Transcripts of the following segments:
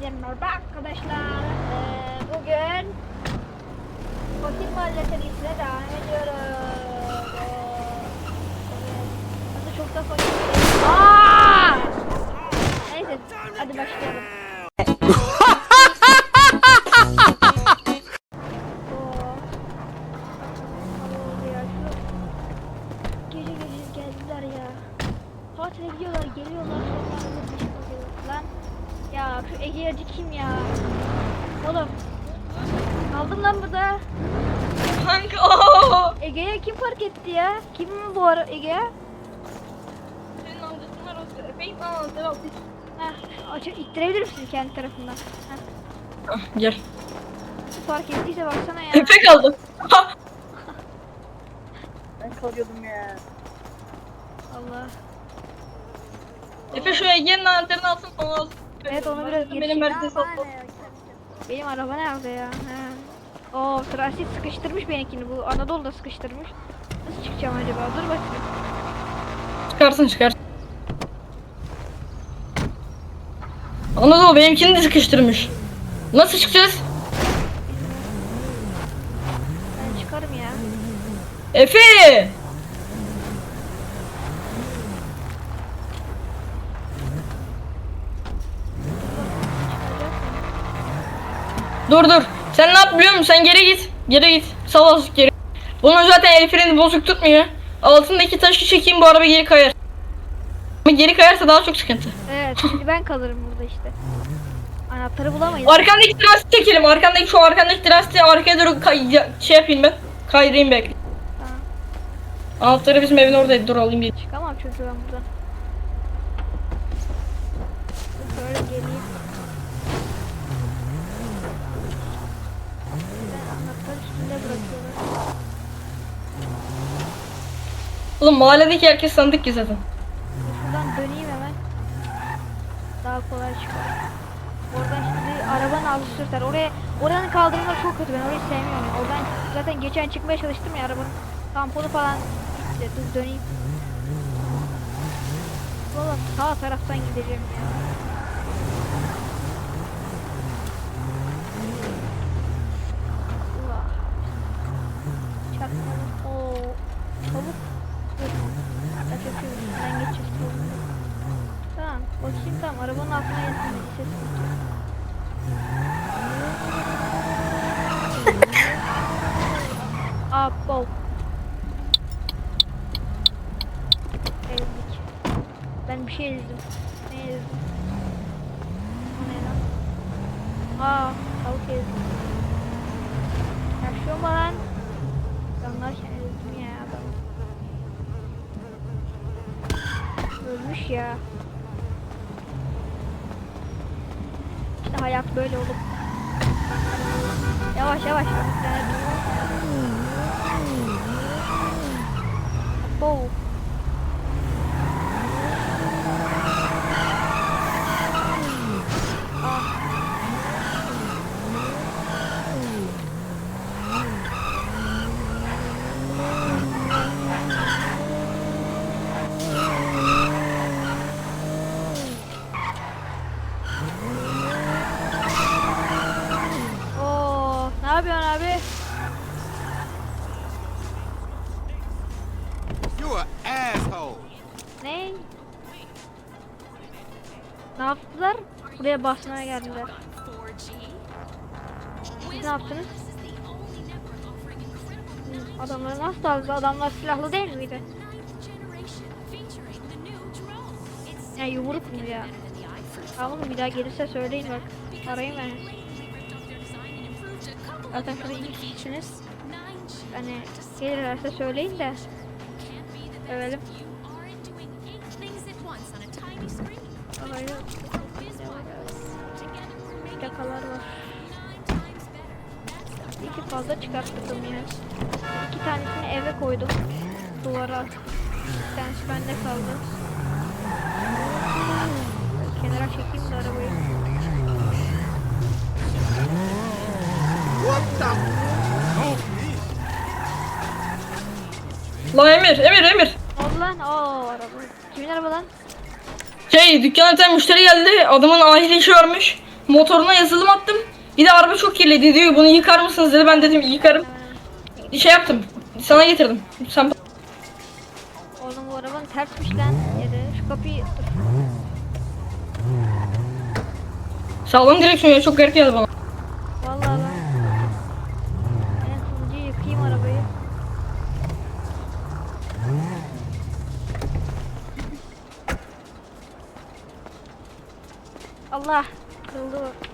Hepinize merhaba arkadaşlar. Ee, bugün Fakir Mahalle serisine devam ediyoruz. Ee, çok da fakir. Neyse hadi başlayalım. Ya şu Ege'ci kim ya? Oğlum. Kaldım lan burada. Kanka ooo. Ege'ye kim fark etti ya? Kim bu ara Ege? Senin amcasın var o sıra. Fake anahtarı al. Heh, aç ittirebilir misin kendi tarafından? Heh, Ah, Gel. fark ettiyse baksana ya. Efe kaldı. Ben kalıyordum ya. Allah. Efe şu Ege'nin anahtarını alsın onu alsın. Evet onu biraz geri Benim Aa, oldu. Benim araba nerede ya? He. Oo transit sıkıştırmış benimkini bu Anadolu'da sıkıştırmış. Nasıl çıkacağım acaba? Dur bakayım. Çıkarsın çıkar. Anadolu benimkini de sıkıştırmış. Nasıl çıkacağız? Ben çıkarım ya. Efe! Dur dur. Sen ne yap biliyor musun? Sen geri git. Geri git. Sağ ol geri. Bunun zaten el freni bozuk tutmuyor. Altındaki taşı çekeyim bu araba geri kayar. Ama geri kayarsa daha çok sıkıntı. Evet şimdi ben kalırım burada işte. Anahtarı bulamayız. Arkandaki transit çekelim. Arkandaki şu arkandaki transiti arkaya doğru kay- şey yapayım ben. Kaydırayım. Tamam. Anahtarı bizim evin oradaydı. Dur alayım bir. Çıkamam çünkü ben buradan. Böyle geleyim. Ben anahtarı üstünde bırakıyorum. Oğlum mahalledeki herkes sandık ki zaten. Şuradan döneyim hemen. Daha kolay çıkar. Oradan şimdi arabanın ağzı sürter. Oraya oranın kaldırımları çok kötü. Ben orayı sevmiyorum. Yani. Oradan zaten geçen çıkmaya çalıştım ya arabanın tamponu falan gitti. Dur döneyim. Valla sağ taraftan gideceğim ya. Arabanın altına böyle olup. Yavaş yavaş. Bir tane Ne yaptılar? Buraya basmaya geldiler. Siz ne yaptınız? Adamları nasıl aldı? Adamlar silahlı değil miydi? Ya yumruk mu ya? Tamam bir daha gelirse söyleyin bak. Arayın beni. Zaten şurada iki kişisiniz. Hani gelirlerse söyleyin de. Övelim. Çıkarttım ya. İki tanesini eve koydum. Duvara. Bir tanesi bende kaldı. Kenara çekeyim de arabayı. What the? La Emir, Emir, Emir. Oldu lan? Oo araba. Kimin araba lan? Şey dükkana bir tane müşteri geldi. Adamın acil işi varmış. Motoruna yazılım attım. Bir de araba çok kirliydi diyor bunu yıkar mısınız dedi. Ben dedim yıkarım. Şey yaptım. Sana getirdim. Sen Oğlum bu arabanın tersmiş lan. Yedi. Şu kapıyı sağlam direksiyon ya çok garip geldi bana. Vallahi lan. Ben hızlıca yıkayayım arabayı. Allah kırıldı bu.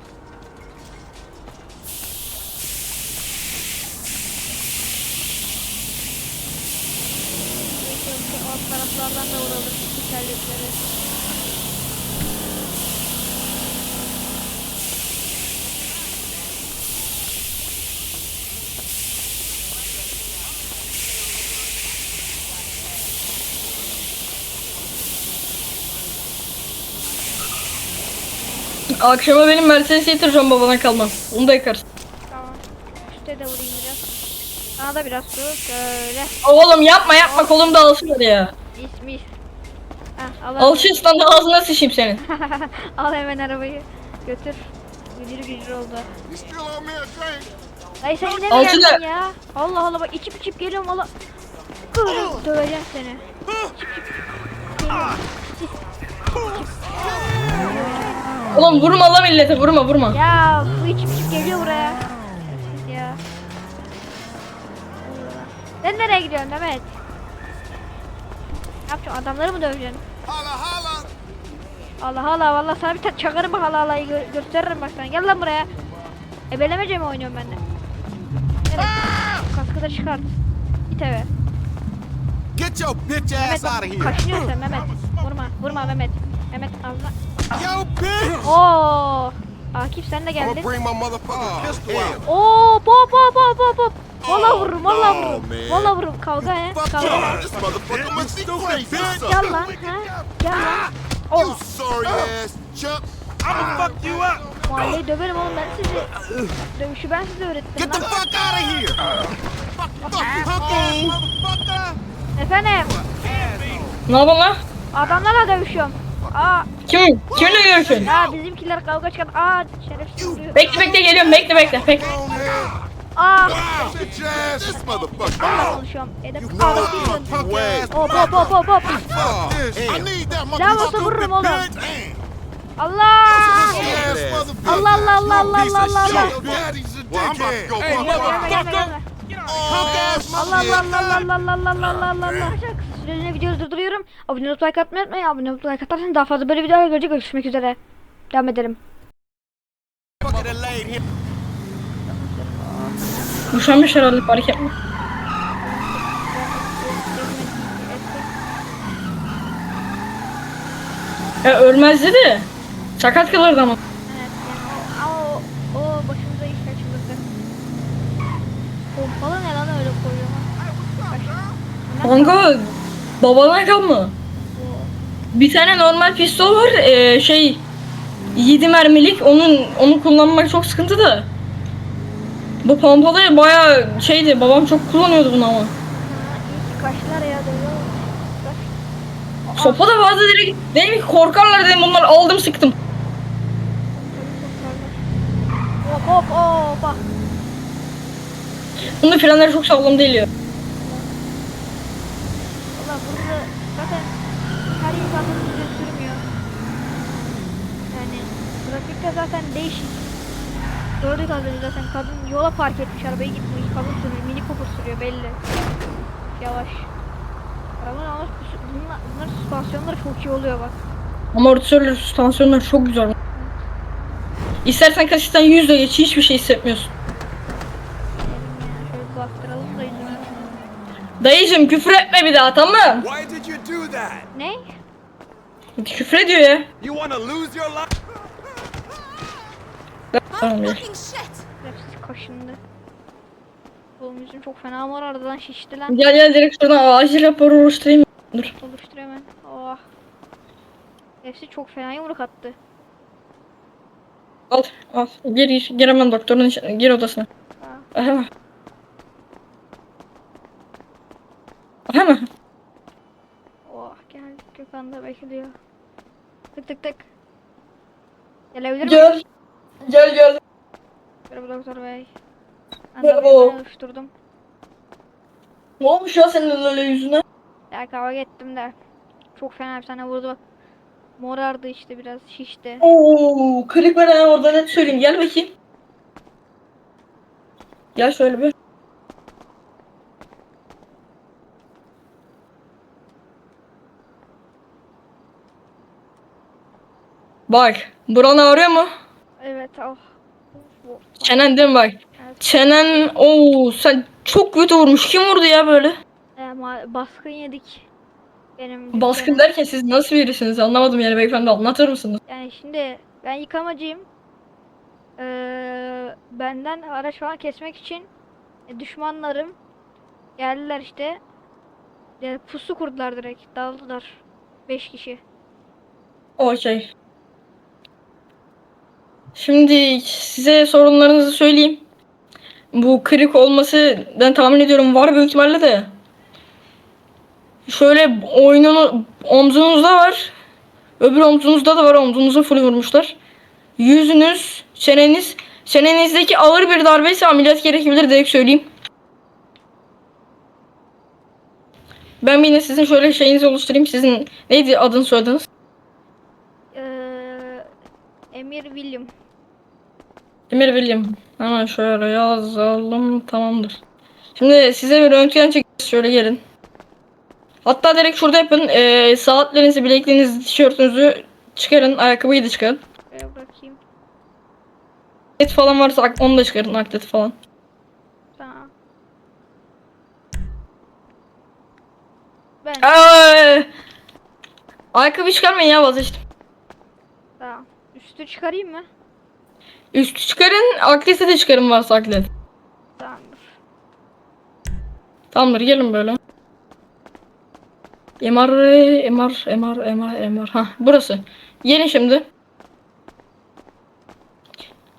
Neyse, şu Alt taraflardan da vuralım tekerlekleri. Akşama benim Mercedes'i getireceğim babana kalmaz. Onu da yıkarsın. Tamam. Üste de vurayım biraz. Sana da biraz su. Şöyle. Oğlum yapma yapma kolum da hadi ya. Mis. Heh, al, Alışırsın da ağzına sıçayım senin. al hemen arabayı. Götür. Gücür gücür oldu. You still owe me a drink? Dayı sen yine mi Alçı da- geldin ya? Allah Allah bak içip içip geliyorum valla. Kırım döveceğim seni. Oğlum vurma la millete vurma vurma. Ya bu içip içip geliyor buraya. Ya. Sen nereye gidiyorsun Mehmet? Ne yapacaksın adamları mı döveceksin? Holla, holla. Allah Allah vallahi sana bir tane çakarım bak Allah Allah'ı gö- gösteririm bak sana. Gel lan buraya. Ebelemece mi oynuyorum ben de? Evet. Kaskı da çıkart. Git eve. Get your bitch ass out of here. kaşınıyorsun sen Mehmet. Vurma vurma Mehmet. Mehmet ağzına. Yo, bitch. Oo. Akif sen de geldin. Oo pop pop pop pop pop. Valla vururum valla vururum. Valla vururum kavga he. Kavga. you. Gel lan ha. Gel lan. You Oh. sorry ass chump. I'ma fuck you up. Mahalleyi döverim oğlum ben sizi. Dövüşü ben size öğrettim Get the fuck out of here. Fuck, motherfucker. Efendim. Ne yapalım lan? Adamlarla dövüşüyorum. Aa. Kim? Kiminle görüşüyorsun? Ya bizimkiler kavga çıkan. Aa şerefsiz. Bekle bekle geliyorum bekle bekle bekle. Aa. Your ass. This motherfucker. Konuşuyorum. Edep punk ass. Hop hop hop hop hop. Fuck this. I need that Silah olsa motherfucker. vururum oğlum. bitch. Allah. Allah Allah Allah Allah Allah Allah Well, I'm about to go Hey, motherfucker. Allah Allah Allah motherfucker. Allah Allah Allah Allah Allah Allah Allah. Süreliğine videoyu durduruyorum. Abone olup like atmayı unutmayın. Abone olup like atarsanız daha fazla böyle videolar görecek. Görüşmek üzere. Devam edelim. Üşenmiş herhalde fark etme. Ya ölmezdi de. Sakat kalırdı ama. Evet yani o, ama o, o başımıza iş açılırdı. Pompalı ne lan öyle koyuyor? Kanka babana kalma. Bir tane normal pistol var. Ee, şey 7 mermilik. Onun onu kullanmak çok sıkıntı da. Bu pompalı bayağı şeydi. Babam çok kullanıyordu bunu ama. Kaçlar ya. Sopa da fazla direkt dedim ki korkarlar dedim bunlar aldım sıktım. Hop hop hoppa. Bunun frenleri çok sağlam değil ya. Valla burada zaten her insan hızlıca sürmüyor. Yani trafikte zaten değişik. Gördük az önce zaten kadın yola park etmiş arabayı gitmiş. Kadın sürüyor, mini Cooper sürüyor belli. Yavaş. Arabanın ama bunlar, bunlar süspansiyonları çok iyi oluyor bak. Amortisörler, süspansiyonlar çok güzel. İstersen kasisten yüzle geç hiçbir şey hissetmiyorsun. Dayıcım küfür etme bir daha tamam mı? Why did you do that? Ne? Küfür ediyor ya. You want to lose your life? Tamam ya. Hepsi kaşındı. Oğlum yüzüm çok fena mor aradan şişti lan. Gel gel direkt şuradan acil raporu oluşturayım. Dur. Oluştur hemen. Oh. Hepsi çok fena yumruk attı. Al al. Gir gir. Gir hemen doktorun içine. Gir odasına. Ha. Hemen. Oh gel Gökhan da bekliyor. Tık tık tık. Gelebilir miyim? Gel. Gel gel. Merhaba doktor bey. Ben Merhaba. ben oluşturdum. Ne olmuş ya senin öyle yüzüne? Ya kavga ettim de. Çok fena bir tane vurdu bak. Morardı işte biraz şişti. Oo, kırık veren orada net söyleyeyim. Gel bakayım. Gel şöyle bir. Bak, buran ağrıyor mu? Evet oh. Çenen değil mi bak? Evet. Çenen, oo sen çok kötü vurmuş. Kim vurdu ya böyle? E, ma- baskın yedik. Benim Baskın dükkana. derken siz nasıl birisiniz anlamadım yani beyefendi anlatır mısınız? Yani şimdi ben yıkamacıyım. Ee, benden araç falan kesmek için e, düşmanlarım geldiler işte. E, pusu kurdular direkt. Daldılar. 5 kişi. Okey. Şimdi size sorunlarınızı söyleyeyim. Bu kırık olması ben tahmin ediyorum var büyük ihtimalle de. Şöyle oyununu omzunuzda var. Öbür omzunuzda da var. Omzunuzu full vurmuşlar. Yüzünüz, çeneniz, çenenizdeki ağır bir darbe ise ameliyat gerekebilir direkt söyleyeyim. Ben yine sizin şöyle şeyinizi oluşturayım. Sizin neydi adını söylediniz? Ee, Emir William. Emir William. Hemen şöyle yazalım. Tamamdır. Şimdi size bir röntgen çekeceğiz. Şöyle gelin. Hatta direkt şurada yapın. Ee, saatlerinizi, bilekliğinizi, tişörtünüzü çıkarın. Ayakkabıyı da çıkarın. Şuraya bırakayım. Et falan varsa onu da çıkarın. Akleti falan. Tamam. Ben Aa, ayakkabı çıkarmayın ya vazgeçtim. tamam. Üstü çıkarayım mı? Üstü çıkarın. Akleti de çıkarın varsa aklet. Tamamdır. Tamamdır gelin böyle. MR, MR, MR, MR, MR. Ha burası. Gelin şimdi.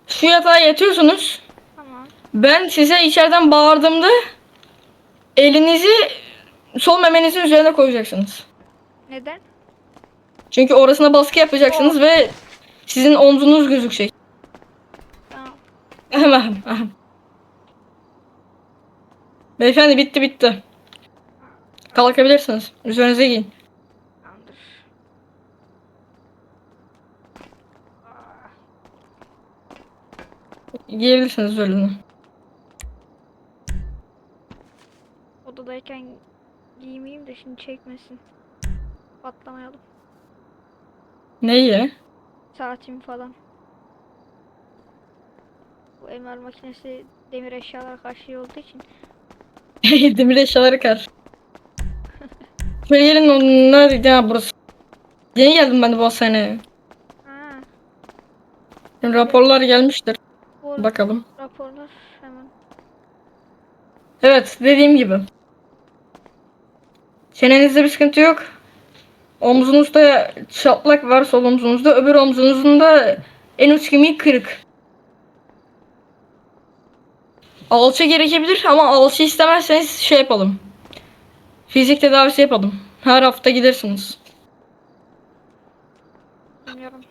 Şu yatağa yatıyorsunuz. Tamam. Ben size içeriden bağırdığımda elinizi sol memenizin üzerine koyacaksınız. Neden? Çünkü orasına baskı yapacaksınız ve sizin omzunuz gözükecek. Ahem. Beyefendi bitti bitti. Kalkabilirsiniz. Üzerinize giyin. Giyebilirsiniz üzerine. Odadayken giymeyeyim de şimdi çekmesin. Patlamayalım. Neyi? Saatim falan. Bu MR makinesi demir eşyalara karşı olduğu için. Demir eşyaları kar. Şöyle gelin onlar ya burası. Yeni geldim ben de bu hastaneye. Ha, raporlar gelmiştir. bu Bakalım. raporlar hemen. Evet dediğim gibi. Çenenizde bir sıkıntı yok. Omzunuzda çatlak var sol omzunuzda. Öbür omzunuzun da en uç kemiği kırık. Alçı gerekebilir ama alçı istemezseniz şey yapalım. Fizik tedavisi yapalım. Her hafta gidersiniz. Bilmiyorum.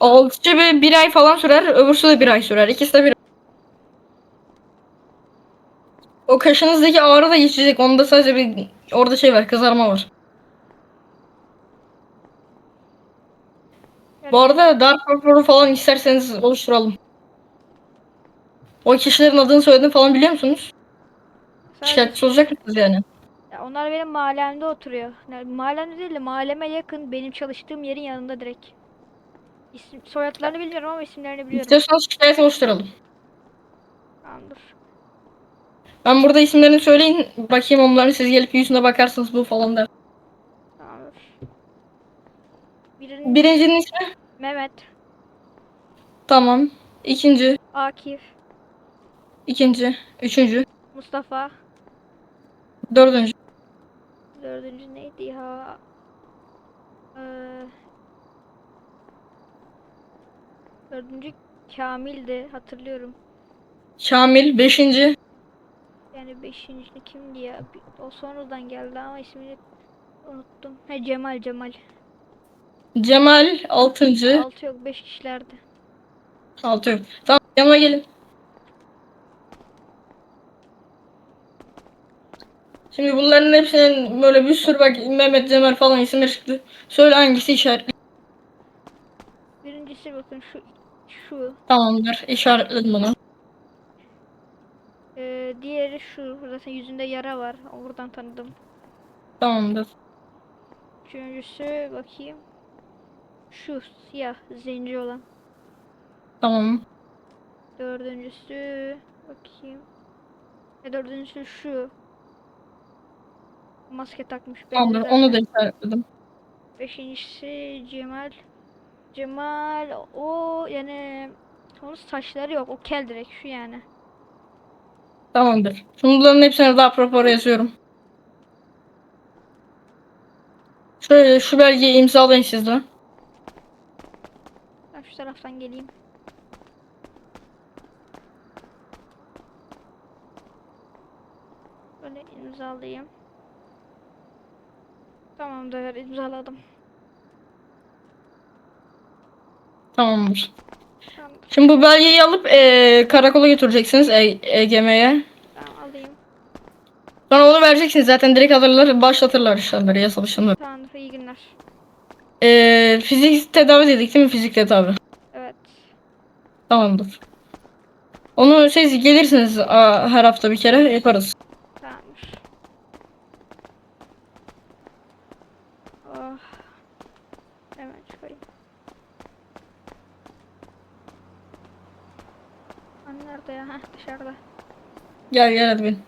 Bir, bir ay falan sürer. Öbürsü de bir ay sürer. İkisi de bir ay. O kaşınızdaki ağrı da geçecek. Onda sadece bir orada şey var. Kızarma var. Bu arada darp raporu falan isterseniz oluşturalım. O kişilerin adını soyadını falan biliyor musunuz? Sadece- Şikayetçi olacak mısınız yani? Ya onlar benim mahallemde oturuyor. Yani mahallemde değil de mahalleme yakın benim çalıştığım yerin yanında direkt. İsim, soyadlarını bilmiyorum ama isimlerini biliyorum. İstiyorsanız şikayet oluşturalım. Tamamdır. Ben burada isimlerini söyleyin. Bakayım onların siz gelip yüzüne bakarsınız bu falan der. Tamamdır. Birinin Birincinin ismi? Mehmet, Tamam. İkinci. Akif, ikinci, Üçüncü. Mustafa. Dördüncü. Dördüncü neydi ya? Ee, dördüncü Kamil'di hatırlıyorum. Kamil. Beşinci. Yani beşinci kimdi ya? O sonradan geldi ama ismini unuttum. He Cemal Cemal. Cemal. Altıncı. Altı yok beş kişilerdi. Altı yok. Tamam yanıma gelin. Şimdi bunların hepsinin böyle bir sürü bak Mehmet Cemal falan isimler çıktı. Söyle hangisi işaretli. Birincisi bakın şu şu. Tamamdır. İşaretledim bunu. Ee, diğeri şu. Zaten yüzünde yara var. Oradan tanıdım. Tamamdır. Üçüncüsü bakayım. Şu siyah zenci olan. Tamam. Dördüncüsü bakayım. E dördüncüsü şu. Maske takmış. Tamamdır. Onu da işaretledim. Beşincisi Cemal. Cemal o yani onun saçları yok. O kel direkt şu yani. Tamamdır. Şimdi bunların hepsini daha propora yazıyorum. Şöyle şu belgeyi imzalayın siz de. Ben şu taraftan geleyim. Böyle imzalayayım. Tamamdır imzaladım. Tamamdır. Tamam, Şimdi bu belgeyi alıp eee, karakola götüreceksiniz E- EGM'ye. tamam alayım. Sonra onu vereceksiniz zaten direkt alırlar başlatırlar işlemleri yasal işlemleri. Tamamdır iyi günler. Eee fizik tedavi dedik değil mi fizik tedavi? Evet. Tamamdır. Onu siz gelirsiniz her hafta bir kere yaparız. Tamamdır. Oh. Hemen çıkayım. Anne nerede ya? Heh dışarıda. Gel gel hadi bin.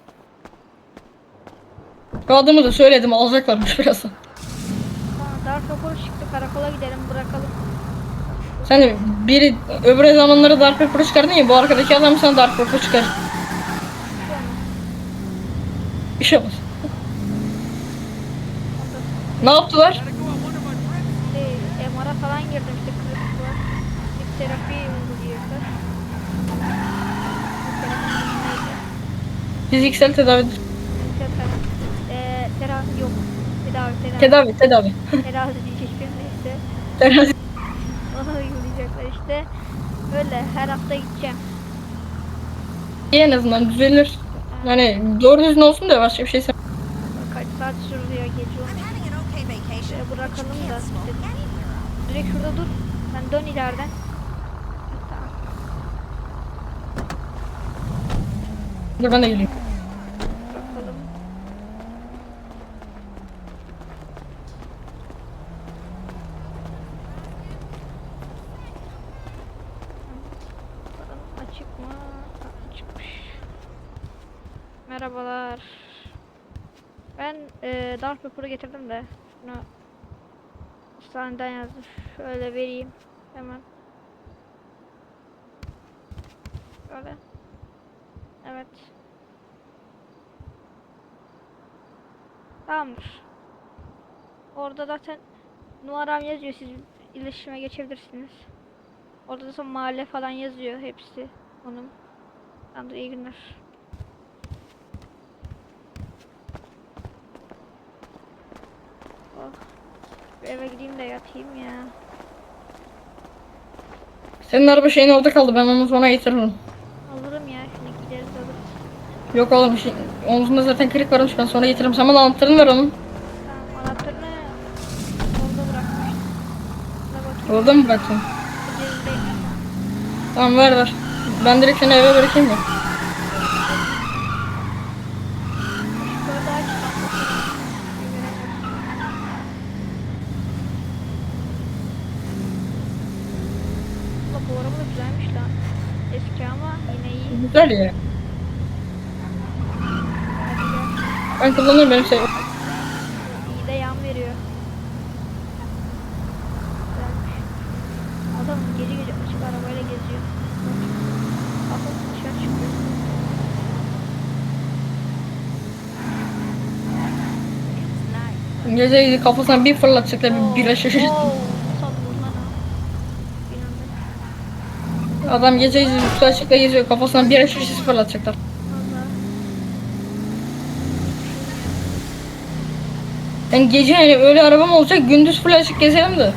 Bu adamı da söyledim alacaklarmış birazdan. Tamam dar raporu çıktı karakola gidelim bırakalım. Sen de biri öbür zamanları Dark Pepper'ı çıkardın ya bu arkadaki adam sana Dark Pepper çıkar. Bir şey olmaz. Ne yaptılar? İşte MR'a falan girdim işte terapi Fiziksel tedavi. Eee terapi yok. Tedavi tedavi. Tedavi, tedavi. Terazi diyecektim neyse. Tedavi. Onu uygulayacaklar işte. Öyle her hafta gideceğim. İyi en azından düzelir. Yani doğru düzgün olsun da başka bir şey sen. Kaç saat gece vacation. Şöyle but you bırakalım da. Direkt şurada dur. Sen dön ileriden. Dur ben de geleyim. Merhabalar. Ben e, Dark Paper'ı getirdim de şunu hastaneden yazdım. Şöyle vereyim hemen. Şöyle. Evet. Tamamdır. Orada zaten numaram yazıyor. Siz iletişime geçebilirsiniz. Orada da mahalle falan yazıyor hepsi. Onun. Tamamdır iyi günler. Oh. Bir eve gideyim de yatayım ya. Senin araba şeyin orada kaldı ben onu sonra getiririm. Alırım ya şimdi gideriz alırız. Yok oğlum şey, omzunda zaten kırık varmış ben sonra getiririm. Sen bana anahtarını ver onun. Tamam anahtarını orada bırakmıştım. Orada mı bıraktın? Tamam ver ver. Ben direkt seni eve bırakayım ya. Bu araba da güzelmiş lan. Eski ama yine iyi. Güzel ya. Hadi gel. Ben kullanıyorum benim şey. İyi de yan veriyor. Adam gece gece açık arabayla geziyor. Kafası dışarı çıkıyor. Nice. Gece kafasına bir fırlatacaklar bir bira. İnandım. Adam gece üstü açıkta geziyor kafasına bira şişesi fırlatacaklar. Vallahi. Yani gece yani öyle arabam olacak gündüz full açık gezelim de.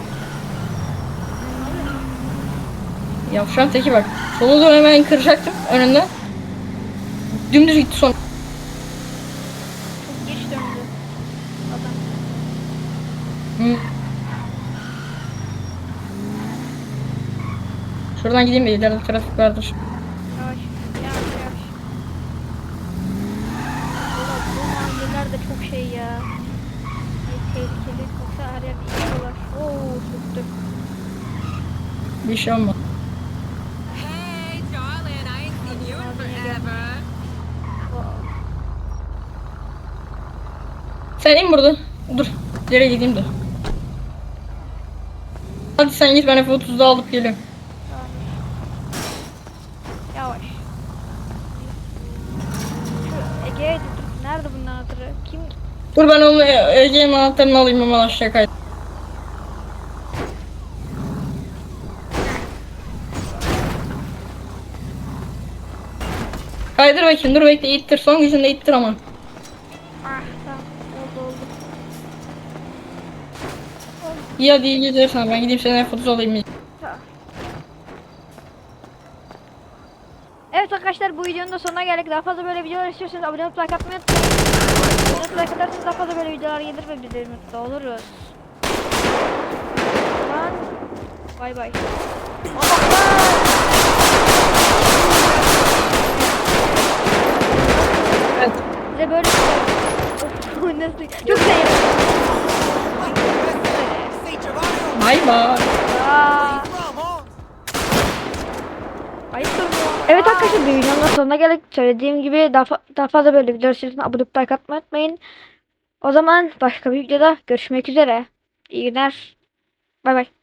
Yavşan teki bak. Sola doğru hemen kıracaktım önünden. Dümdüz gitti son. Çok geç döndü. Adam. Hı. Şuradan gideyim de ileride trafik vardır. Yavaş. Yavaş yavaş. Valla bu mahalleler de çok şey ya. Ne tehlikeli. Yoksa her yerde içiyorlar. Oo sürttü. Bir şey olmaz. Hey, darling, I ain't seen you in forever. Sen in burada. Dur. Yere gideyim de. Hadi sen git ben F30'da alıp geliyorum. Yavaş. Şu Ege'ye. Nerede bunun anahtarı? Kim? Dur ben onu Ege'nin anahtarını alayım hemen aşağı kay. Kaydır bakayım dur bekle ittir son gücünde ittir ama. Ah tamam. Oldu oldu. İyi hadi iyi geceler sana ben gideyim sana F30 alayım. Tamam. Evet arkadaşlar bu videonun da sonuna geldik. Daha fazla böyle videolar istiyorsanız abone olup like atmayı unutmayın. Abone olup like atarsanız daha fazla böyle videolar gelir ve biz de mutlu oluruz. Bay bay. Evet. Size böyle Of, bu nasıl? Çok. Aa. from, huh? Evet arkadaşlar bir videonun sonuna geldik. Söylediğim gibi daha, daha fazla böyle videolar istiyorsanız abone olup like atmayı unutmayın. O zaman başka bir videoda görüşmek üzere. İyi günler. Bay bay.